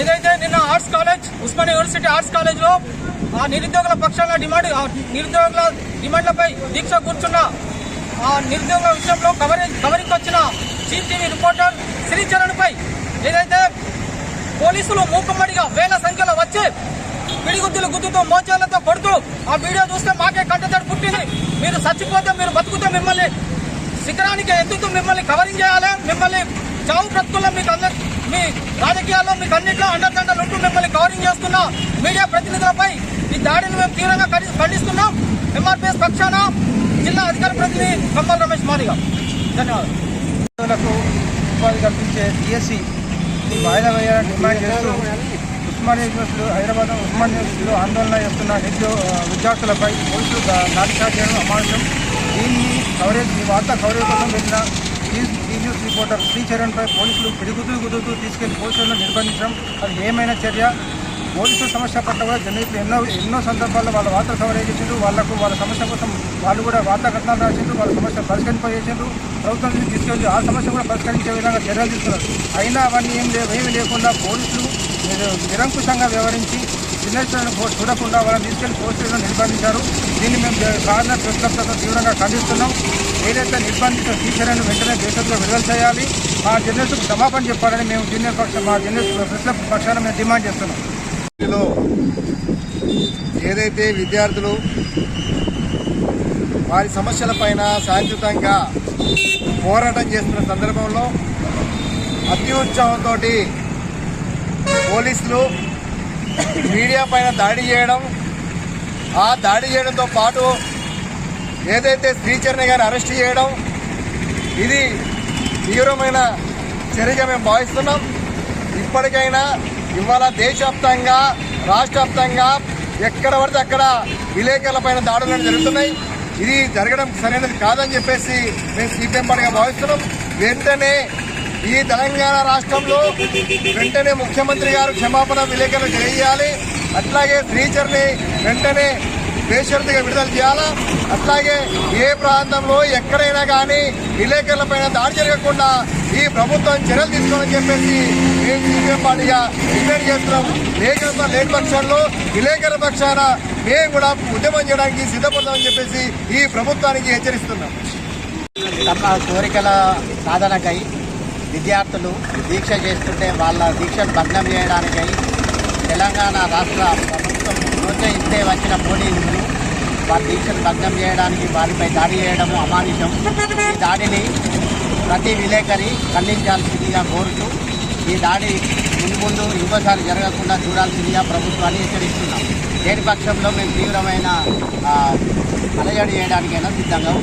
ఏదైతే నిన్న arts college Osman university arts కాలేజ్లో ఆ నిరుద్యోగుల పక్షాన డిమాండ్ ఆ నిరుద్యోగుల డిమాండ్లపై దీక్ష కూర్చున్న ఆ నిరుద్యోగుల విషయంలో కవరేజ్ కవరింగ్ వచ్చిన చీఫ్ టీవీ రిపోర్టర్ శ్రీచరణ్ పై ఏదైతే పోలీసులు మూకుమ్మడిగా వేల సంఖ్యలో వచ్చి పిడిగుద్దులు గుద్దుతూ మోచాలతో కొడుతూ ఆ వీడియో చూస్తే మాకే కంటతడి పుట్టింది. మీరు చచ్చిపోతే మీరు బతుకుతే మిమ్మల్ని శిఖరానికి ఎత్తుతూ మిమ్మల్ని కవరింగ్ చేయాలి? మిమ్మల్ని చావు బ్రతుకుల్లో మీకు అందరి మీ రాజకీయాల్లో మీకు అన్నింటిలో అండర్స్టాండర్లు ఉంటూ మిమ్మల్ని కవరింగ్ చేస్తున్న మీడియా ప్రతినిధులపై ఈ దాడిని మేము తీవ్రంగా ఖండిస్తున్నాం. ఎంఆర్పీఎస్ పక్షాన జిల్లా అధికార ప్రతినిధి కంపల్ రమేష్ మాదిగా. ధన్యవాదాలు. ఉపాధి కల్పించే డిఎస్సి వాయిదా వేయాలని డిమాండ్ చేస్తూ ఉస్మానియా యూనివర్సిటీలో హైదరాబాద్ ఉస్మాన్ యూనివర్సిటీలో ఆందోళన చేస్తున్న నిరుద్యో విద్యార్థులపై పోలీసులు దాడి లాఠీచార్జ్ చేయడం అమానుషం. దీన్ని కవరేజ్ ఈ వార్త కవరేజ్ కోసం వెళ్ళిన న్యూస్ రిపోర్టర్ శ్రీచరణ్పై పోలీసులు తిరుగుతూ గుదుతూ తీసుకెళ్ళి పోలీసులను నిర్బంధించడం. అది ఏమైనా చర్య? పోలీసుల సమస్య పట్ల కూడా జర్నలిస్టులు ఎన్నో ఎన్నో సందర్భాల్లో వాళ్ళ వార్తలు కవరేజ్ చేసిండ్రు వాళ్ళకు వాళ్ళ సమస్య కోసం వాళ్ళు కూడా వార్తా కథనాలు రాసిండ్రు. వాళ్ళ సమస్య పరిష్కరింపజేసిండ్రు ప్రభుత్వం నుంచి తీసుకెళ్ళి ఆ సమస్య కూడా పరిష్కరించే విధంగా చర్యలు తీసుకున్నారు. అయినా అవన్నీ ఏం లేవు ఏమీ లేకుండా పోలీసులు నిరంకుశంగా వ్యవహరించి జర్నలిస్టులను చూడకుండా వాళ్ళని తీసుకెళ్ళి పోస్టులను నిర్బంధించారు. దీన్ని మేము కార్నర్ ప్రెస్ క్లబ్తో తీవ్రంగా ఖండిస్తున్నాం. ఏదైతే నిర్బంధించిన టీచర్లను వెంటనే దేశంలో విడుదల చేయాలి మా జర్నలిస్టుకు క్షమాపణ చెప్పాలని మేము జూనియర్ పక్షం మా జర్నలిస్ట్ ప్రెస్ క్లబ్ పక్షాన మేము డిమాండ్ చేస్తున్నాం. ఏదైతే విద్యార్థులు వారి సమస్యలపైన శాంతియుతంగా పోరాటం చేస్తున్న సందర్భంలో అత్యుత్సాహంతో పోలీసులు మీడియా పైన దాడి చేయడం ఆ దాడి చేయడంతో పాటు ఏదైతే శ్రీచరణ్ గారిని అరెస్ట్ చేయడం ఇది తీవ్రమైన చర్యగా మేము భావిస్తున్నాం. ఇప్పటికైనా ఇవాళ దేశవ్యాప్తంగా రాష్ట్ర వ్యాప్తంగా ఎక్కడ పడితే అక్కడ విలేకరుల పైన దాడులు జరుగుతున్నాయి. ఇది జరగడం సరైనది కాదని చెప్పేసి మేము సిపిఎం పార్టీగా భావిస్తున్నాం. వెంటనే ఈ తెలంగాణ రాష్ట్రంలో వెంటనే ముఖ్యమంత్రి గారు క్షమాపణ విలేకరులు చేయాలి అట్లాగే టీచర్ని వెంటనే బేషరతుగా విడుదల చేయాలా? అట్లాగే ఏ ప్రాంతంలో ఎక్కడైనా కానీ విలేకరులపైన దాడి జరగకుండా ఈ ప్రభుత్వం చర్యలు తీసుకోవాలని చెప్పేసి మేము సీపీఎం పార్టీగా డిమాండ్ చేస్తున్నాం. లేఖన లేని పక్షంలో విలేకరుల పక్షాన మేము కూడా ఉద్యమం చేయడానికి సిద్ధపడతామని చెప్పేసి ఈ ప్రభుత్వానికి హెచ్చరిస్తున్నాం. తమ కోరికల సాధనకై విద్యార్థులు దీక్ష చేస్తుంటే వాళ్ళ దీక్షను భగ్నం చేయడానికై తెలంగాణ రాష్ట్ర ప్రభుత్వం ప్రోత్సహిస్తే వచ్చిన పోలీసులు వారి దీక్షను భగ్నం చేయడానికి వారిపై దాడి చేయడం అమానుషం. ఈ దాడిని ప్రతి విలేకరి ఖండించాల్సిందిగా కోరుతూ ఈ దాడి ముందు ముందు ఇంకోసారి జరగకుండా చూడాల్సిందిగా ప్రభుత్వాన్ని హెచ్చరిస్తున్నాం. దేని పక్షంలో మేము తీవ్రమైన అలజడి చేయడానికైనా సిద్ధంగా